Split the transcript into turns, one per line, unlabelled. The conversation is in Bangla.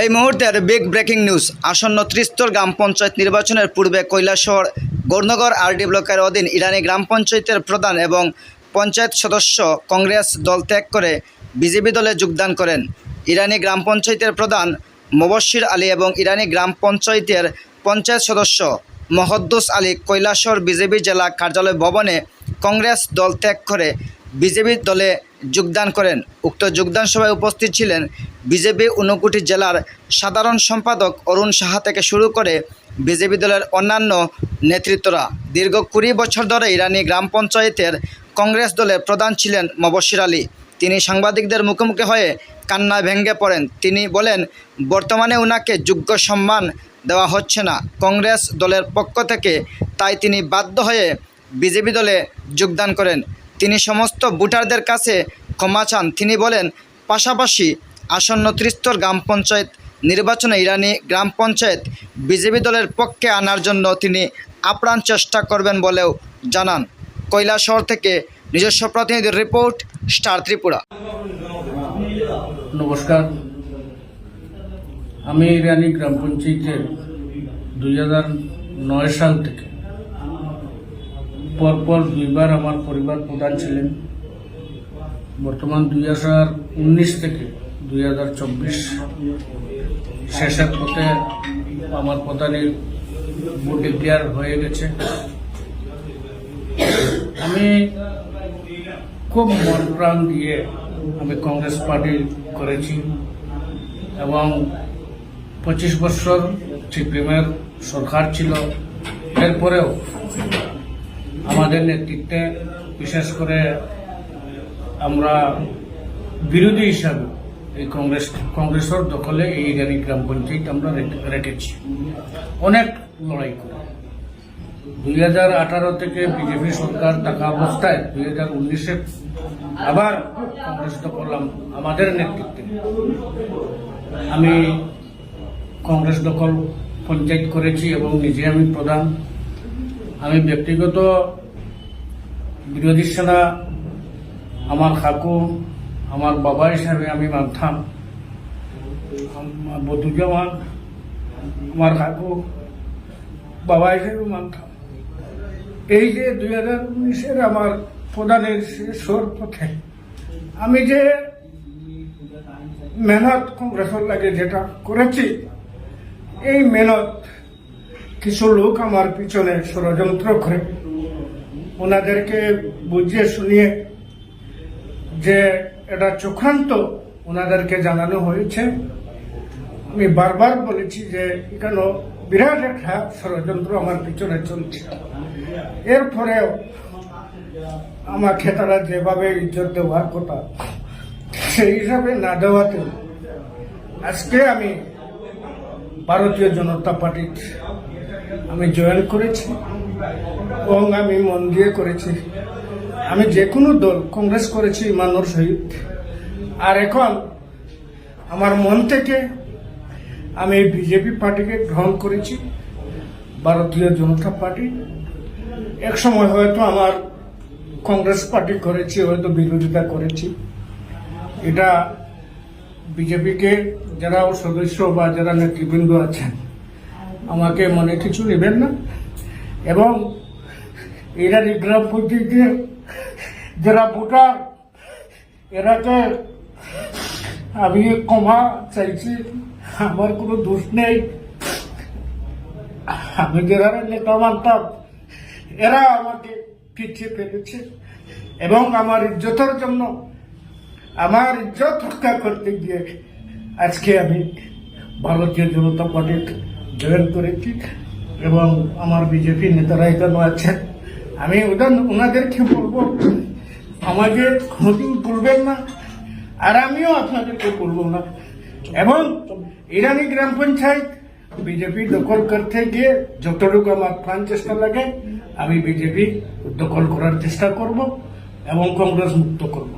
এই মুহূর্তের বিগ ব্রেকিং নিউজ আসন্ন ত্রিস্তর গ্রাম পঞ্চায়েত নির্বাচনের পূর্বে কৈলাসহর, গৌরনগর আরডি ব্লকের অধীন ইরানি গ্রাম পঞ্চায়েতের প্রধান এবং পঞ্চায়েত সদস্য কংগ্রেস দল ত্যাগ করে বিজেপি দলে যোগদান করেন। ইরানি গ্রাম পঞ্চায়েতের প্রধান মবশির আলী এবং ইরানি গ্রাম পঞ্চায়েতের পঞ্চায়েত সদস্য মহদ্দুস আলী কৈলাসহর বিজেপি জেলা কার্যালয় ভবনে কংগ্রেস দল ত্যাগ করে বিজেপি দলে যোগদান করেন। উক্ত যোগদান সভায় উপস্থিত ছিলেন বিজেপি ঊনকোটি জেলার সাধারণ সম্পাদক অরুণ সাহা থেকে শুরু করে বিজেপি দলের অন্যান্য নেতৃত্বরা দীর্ঘ কুড়ি বছর ধরে ইরানি গ্রাম পঞ্চায়েতের কংগ্রেস দলের প্রধান ছিলেন মবশির আলী। তিনি সাংবাদিকদের মুখোমুখি হয়ে কান্নায় ভেঙ্গে পড়েন। তিনি বলেন, বর্তমানে ওনাকে যোগ্য সম্মান দেওয়া হচ্ছে না। কংগ্রেস দলের পক্ষ থেকে তাই তিনি বাধ্য হয়ে বিজেপি দলে যোগদান করেন। তিনি সমস্ত ভোটারদের কাছে ক্ষমা চান। তিনি বলেন, পাশাপাশি আসন্ন ত্রিস্তর গ্রাম পঞ্চায়েত নির্বাচনে ইরানি গ্রাম পঞ্চায়েত বিজেপি দলের পক্ষে আনার জন্য তিনি আপ্রাণ চেষ্টা করবেন বলেও জানান। কৈলাসহর থেকে নিজস্ব প্রতিনিধির রিপোর্ট, স্টার ত্রিপুরা।
নমস্কার। আমি ইরানি গ্রাম পঞ্চায়েতের দুই নয় সাল থেকে পরপর দুইবার আমার পরিবার প্রধান ছিলেন। বর্তমান দুই হাজার উনিশ থেকে দুই হাজার চব্বিশ শেষের পথে আমার প্রধানের ভোট ডিক্লেয়ার হয়ে গেছে। আমি খুব মন প্রাণ দিয়ে আমি কংগ্রেস পার্টি করেছি এবং পঁচিশ বছর সিপিএমের সরকার ছিল। এরপরেও আমাদের নেতৃত্বে বিশেষ করে আমরা বিরোধী হিসাবে এই কংগ্রেস, কংগ্রেসের দখলে এই ইরানি গ্রাম পঞ্চায়েত আমরা রেখে- রেখেছি অনেক লড়াই করে। দুই হাজার আঠারো থেকে বিজেপি সরকার থাকা অবস্থায় দুই হাজার উনিশে আবার কংগ্রেস করলাম আমাদের নেতৃত্বে। আমি কংগ্রেস দখল পঞ্চায়েত করেছি এবং নিজে আমি প্রধান। আমি ব্যক্তিগত বিরোধী সেনা, আমার কাকু আমার বাবা হিসাবে আমি মানতাম। আমার বধুজামান আমার কাকু, বাবা হিসেবে মানতাম। এই যে দুই হাজার উনিশের আমার প্রধানের শেষর পথে, আমি যে মেহনত কংগ্রেসের লাগে যেটা করেছি, এই মেহনত কিছু লোক আমার পিছনে ষড়যন্ত্র করে, ওনাদেরকে বুঝিয়ে শুনিয়ে যে এটা চক্রান্ত ওনাদেরকে জানানো হয়েছে। আমি বারবার বলেছি যে এখানে বিরাট একটা ষড়যন্ত্র আমার পিছনে চলছে। এরপরেও আমাকে তারা যেভাবে ইজ্জত দেওয়ার কথা, সেই হিসাবে না দেওয়াতে আজকে আমি ভারতীয় জনতা পার্টির আমি জয়েন করেছি এবং আমি মন দিয়ে করেছি। আমি যে কোনো দল, কংগ্রেস করেছি ইমানোর সহিত আর এখন আমার মন থেকে আমি বিজেপি পার্টিকে গ্রহণ করেছি, ভারতীয় জনতা পার্টি। এক সময় হয়তো আমার কংগ্রেস পার্টি করেছি, হয়তো বিরোধিতা করেছি। এটা বিজেপিকে, যারা সদস্য বা যারা নেতৃবৃন্দ আছেন, আমাকে মনে কিছু নেবেন না। এবং এরা গ্রাম পঞ্চায়েতের যারা ভোটার এরাকে আমি ক্ষমা চাইছি আমার কোনো দোষ নেই আমি যারা নেতা মানতাম এরা আমাকে পিছিয়ে ফেলেছে এবং আমার ইজ্জতের জন্য আমার ইজ্জত রক্ষা করতে গিয়ে আজকে আমি ভারতীয় জনতা পার্টির জয়েন করেছি এবং আমার বিজেপি নেতারা এখানে আছেন আমি ওদের ওনাদেরকে বলব আমাকে কোনোদিন করবেন না, আর আমিও আপনাদেরকে বলব না। এবং ইরানি গ্রাম পঞ্চায়েত বিজেপি দখল করতে গিয়ে যতটুকু আমার প্রাণ চেষ্টা লাগে, আমি বিজেপি দখল করার চেষ্টা করব এবং কংগ্রেস মুক্ত করব।